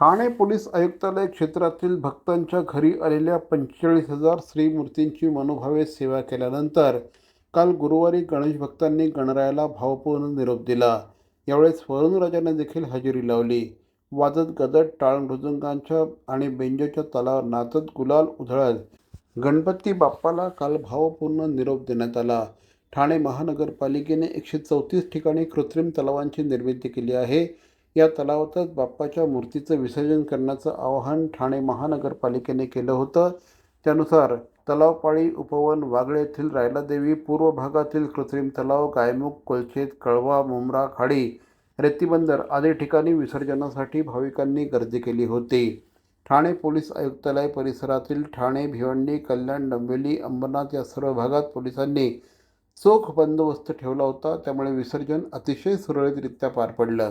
Thane police आयुक्तालय क्षेत्रातील भक्तांच्या घरी आलेल्या पंचेचाळीस हजार श्रीमूर्तींची मनोभावे सेवा केल्यानंतर काल गुरुवारी गणेश भक्तांनी गणरायाला भावपूर्ण निरोप दिला. यावेळेस वरुणराजाने देखील हजेरी लावली. वाजत गदत टाळ मृदुंगांच्या आणि बेंजोच्या तालावर नाचत गुलाल उधळत गणपती बाप्पाला काल भावपूर्ण निरोप देण्यात आला. ठाणे महानगरपालिकेने एकशे चौतीस ठिकाणी कृत्रिम तलावांची निर्मिती केली आहे. या तलावातच बाप्पाच्या मूर्तीचं विसर्जन करण्याचं आवाहन ठाणे महानगरपालिकेने केलं होतं. त्यानुसार तलावपाळी उपवन वागळे येथील रायलादेवी पूर्व भागातील कृत्रिम तलाव गायमुख कोलचेत कळवा मुंब्रा खाडी रेतीबंदर आदी ठिकाणी विसर्जनासाठी भाविकांनी गर्दी केली होती. ठाणे पोलीस आयुक्तालय परिसरातील ठाणे भिवंडी कल्याण डोंबिवली अंबरनाथ या सर्व भागात पोलिसांनी चोख बंदोबस्त ठेवला होता. त्यामुळे विसर्जन अतिशय सुरळीतरित्या पार पडलं.